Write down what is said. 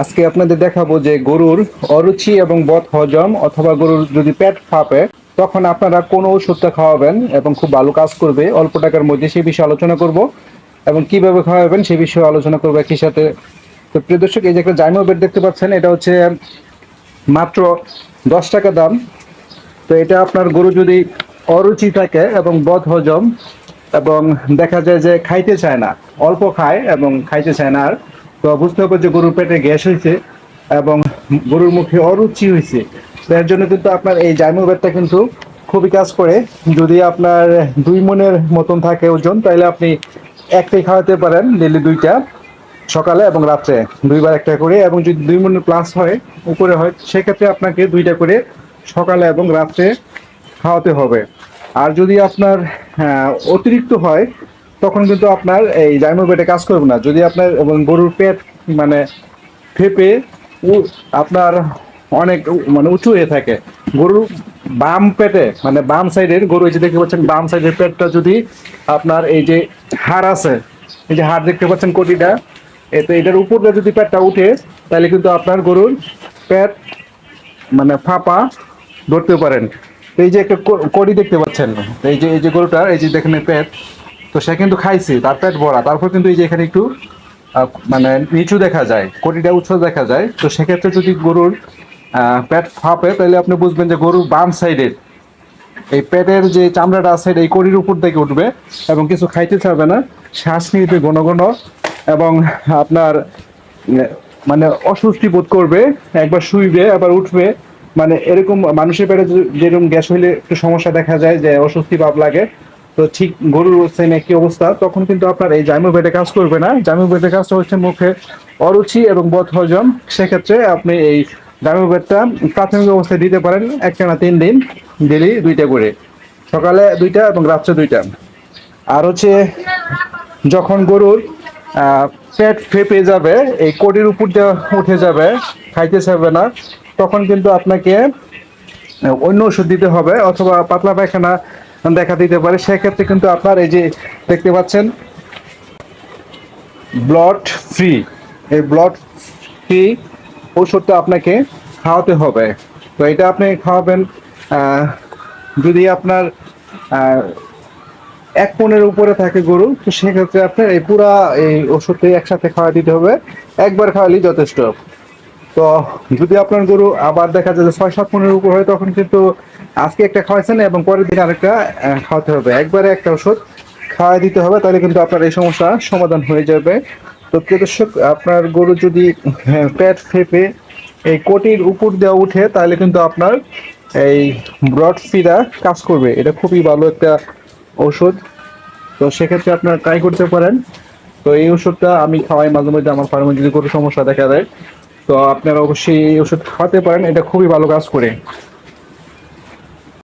আজকে আপনাদের দেখাবো যে গরুর অরুচি এবং বদ হজম অথবা গরুর যদি পেট ফাঁপে, তখন আপনারা কোন ওষুধটা খাওয়াবেন এবং খুব ভালো কাজ করবে। অল্প টাকার মধ্যে সেই বিষয়ে আলোচনা করব এবং কীভাবে খাওয়াবেন সেই বিষয়ে আলোচনা করব একই সাথে। তো প্রিয় দর্শক, এই যে একটা জাইমো বেড দেখতে পাচ্ছেন, এটা হচ্ছে মাত্র দশ টাকা দাম। তো এটা আপনার গরু যদি অরুচি থাকে এবং বদ হজম এবং দেখা যায় যে খাইতে চায় না, অল্প খায় এবং খাইতে চায় না আর। তো বুঝতে হবে যে গরুর পেটে গ্যাস হয়েছে এবং গরুর মুখে অরুচি হয়েছে। তো এর জন্য কিন্তু আপনার এই জাইমো বেডটা কিন্তু খুবই কাজ করে। যদি আপনার দুই মনের মতন থাকে ওজন, তাহলে আপনি একটাই খাওয়াতে পারেন ডেলি দুইটা, সকালে এবং রাত্রে। দুইবার একটা করে এবং যদি দুই মন প্লাস হয়, উপরে হয়, সেক্ষেত্রে আপনাকে দুইটা করে সকালে এবং রাত্রে খাওয়াতে হবে। আর যদি আপনার অতিরিক্ত হয় তখন কিন্তু আপনার এই জাইমো পেটে কাজ করবে না। যদি আপনার গরুর পেট মানে ফেপে আপনার অনেক মানে উঁচু হয়ে থাকে। গরুর বাম পেটে মানে বাম সাইডের গরু এই যে দেখতে পাচ্ছেন বাম সাইডের পেটটা যদি আপনার এই যে হাড় আছে, এই যে হাড় দেখতে পাচ্ছেন কোটিটা, এতে এটার উপরে যদি পেটটা উঠে, তাহলে কিন্তু আপনার গরুর পেট মানে ফাঁপা ধরতে পারেন। এই যে একটা কড়ি দেখতে পাচ্ছেন, এই যে এই যে গরুটার, এই যে দেখেন পেট। তো সে কিন্তু খাইছে, তার পেট ভরা। তারপর কিন্তু এই যে এখানে একটু মানে নিচু দেখা যায়, কটিটা উঁচু দেখা যায়, তো সেক্ষেত্রে যদি গরুর পেট ফাঁপে, তাহলে আপনি বুঝবেন যে গরুর বাম সাইডের এই পেটের যে চামড়াটা আছে এই কড়ির উপর থেকে উঠবে এবং কিছু খাইতে চাবে না। শ্বাস নিতে ঘন ঘন এবং আপনার মানে অস্বস্তি বোধ করবে, একবার শুইবে, আবার উঠবে। মানে এরকম মানুষের পেটে যেরকম গ্যাস হইলে একটু সমস্যা দেখা যায় যে অস্বস্তি ভাব লাগে। তো ঠিক গরুর সেম একই অবস্থা? তখন কিন্তু আপনার এই জাইমো পেটে কাজ করবে না। জাইমো পেটে কাজটা হচ্ছে মুখে অরুচি এবং বদ হজম সেক্ষেত্রে আপনি এই জাইমো পেটটা প্রাথমিক অবস্থায় দিতে পারেন একটা না তিন দিন, ডেলি দুইটা করে। সকালে দুইটা এবং রাত্রে দুইটা। আর হচ্ছে যখন গরুর পেট ফেপে যাবে, এই কোটির উপর উঠে যাবে, খাইতে চাইবে না, তখন কিন্তু আপনাকে অন্য ওষুধ দিতে হবে অথবা পাতলা পায়খানা দেখা দিতে পারে। সেক্ষেত্রে কিন্তু আপনার এই যে দেখতে পাচ্ছেন ব্লড ফ্রি এই ব্লড ফ্রি ওষুধটা আপনাকে খাওয়াতে হবে। তো এটা আপনি খাওয়াবেন যদি আপনার এক পনেরো উপরে থাকে গরু, তো সেক্ষেত্রে আপনার এই পুরা এই ওষুধটা একসাথে খাওয়া দিতে হবে। একবার খাওয়ালেই যথেষ্ট। তো যদি আপনার গরু আবার দেখা যায় যে ছয় সাত পনেরো উপর হয়, তখন কিন্তু আজকে একটা খাওয়াইছেন এবং পরের দিন আরেকটা খাওয়াতে হবে। একবারে একটা ওষুধ খাওয়াই দিতে হবে তাহলে কিন্তু আপনার এই সমস্যা সমাধান হয়ে যাবে। তো প্রিয় দর্শক আপনার গরু যদি হ্যাঁ, পেট ফেপে এই কোটির উপর দেওয়া উঠে তাহলে কিন্তু আপনার এই ব্রড ফিরা কাজ করবে। এটা খুবই ভালো একটা ওষুধ। তো সেক্ষেত্রে আপনারা ট্রাই করতে পারেন। তো এই ওষুধটা আমি খাওয়াই মাঝে মধ্যে আমার ফার্মে যদি কোনো সমস্যা দেখা দেয়। তো আপনারা অবশ্যই এই ওষুধ খাওয়াতে পারেন এটা খুবই ভালো কাজ করে।